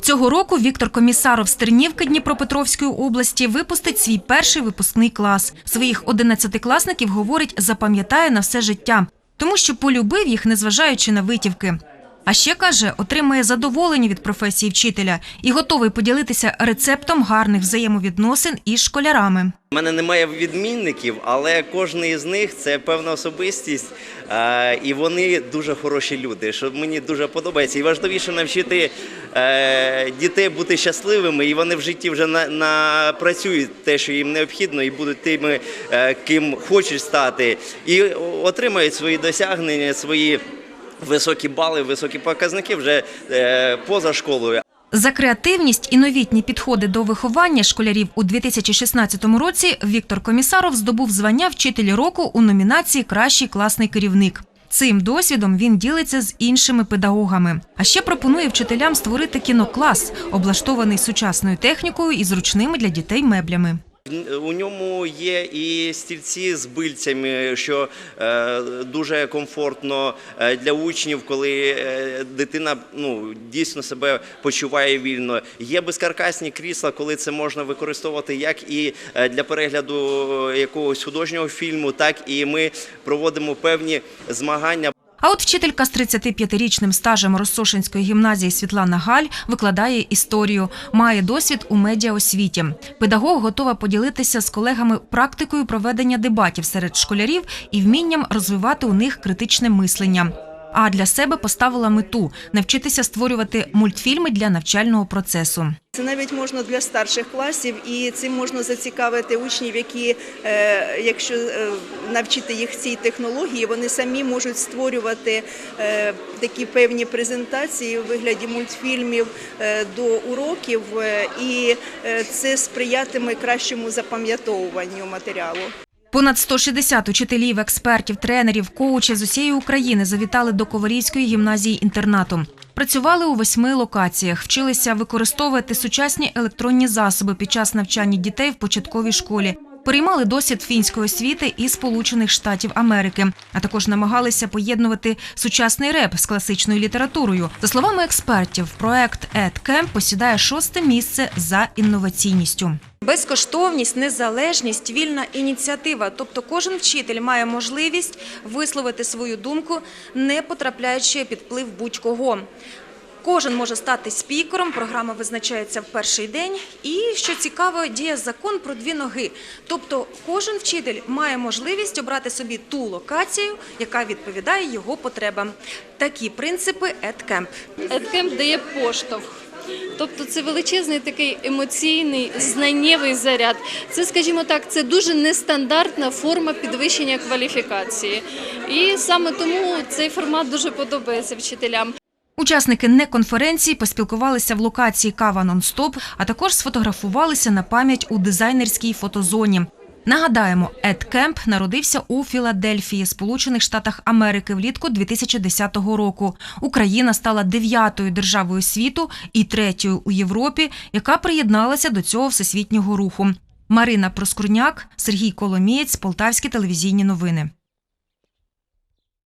Цього року Віктор Комісаров з Тернівки Дніпропетровської області випустить свій перший випускний клас. Своїх одинадцятикласників, говорить, запам'ятає на все життя, тому що полюбив їх, незважаючи на витівки. А ще каже, отримує задоволення від професії вчителя і готовий поділитися рецептом гарних взаємовідносин із школярами. У мене немає відмінників, але кожен із них це певна особистість, е, і вони дуже хороші люди, що мені дуже подобається. І важливіше навчити е, дітей бути щасливими, і вони в житті вже на, напрацюють те, що їм необхідно, і будуть тими, е, ким хочуть стати, і отримають свої досягнення, свої високі бали, високі показники вже е, поза школою. За креативність і новітні підходи до виховання школярів у 2016 році Віктор Комісаров здобув звання вчитель року у номінації Кращий класний керівник. Цим досвідом він ділиться з іншими педагогами. А ще пропонує вчителям створити кіноклас, облаштований сучасною технікою і зручними для дітей меблями. У ньому є і стільці з бильцями, що е, дуже комфортно е, для учнів, коли е, дитина ну, дійсно себе почуває вільно. Є безкаркасні крісла, коли це можна використовувати як і для перегляду якогось художнього фільму, так і ми проводимо певні змагання. А от вчителька з 35-річним стажем Росошинської гімназії Світлана Галь викладає історію, має досвід у медіаосвіті. Педагог готова поділитися з колегами практикою проведення дебатів серед школярів і вмінням розвивати у них критичне мислення. А для себе поставила мету навчитися створювати мультфільми для навчального процесу. Це навіть можна для старших класів, і цим можна зацікавити учнів, які, е, якщо е, навчити їх цій технології, вони самі можуть створювати е, такі певні презентації у вигляді мультфільмів до уроків, і це сприятиме кращому запам'ятовуванню матеріалу. Понад 160 учителів, експертів, тренерів, коучів з усієї України завітали до Ковалівської гімназії інтернату. Працювали у восьми локаціях, вчилися використовувати сучасні електронні засоби під час навчання дітей в початковій школі. Переймали досвід фінської освіти і Сполучених Штатів Америки, а також намагалися поєднувати сучасний реп з класичною літературою. За словами експертів, проект EdCamp посідає шосте місце за інноваційністю. Безкоштовність, незалежність, вільна ініціатива. Тобто кожен вчитель має можливість висловити свою думку, не потрапляючи під вплив будь-кого. Кожен може стати спікером, програма визначається в перший день. І що цікаво, діє закон про дві ноги. Тобто кожен вчитель має можливість обрати собі ту локацію, яка відповідає його потребам. Такі принципи EdCamp. Едкемп дає поштовх. Тобто це величезний такий емоційний, знаннєвий заряд. Це, скажімо так, це дуже нестандартна форма підвищення кваліфікації. І саме тому цей формат дуже подобається вчителям. Учасники неконференції поспілкувалися в локації Кава Нон-Стоп, а також сфотографувалися на пам'ять у дизайнерській фотозоні. Нагадаємо, Ед Кемп народився у Філадельфії, Сполучених Штатах Америки влітку 2010 року. Україна стала дев'ятою державою світу і третьою у Європі, яка приєдналася до цього всесвітнього руху. Марина Проскурняк, Сергій Коломієць, Полтавські телевізійні новини.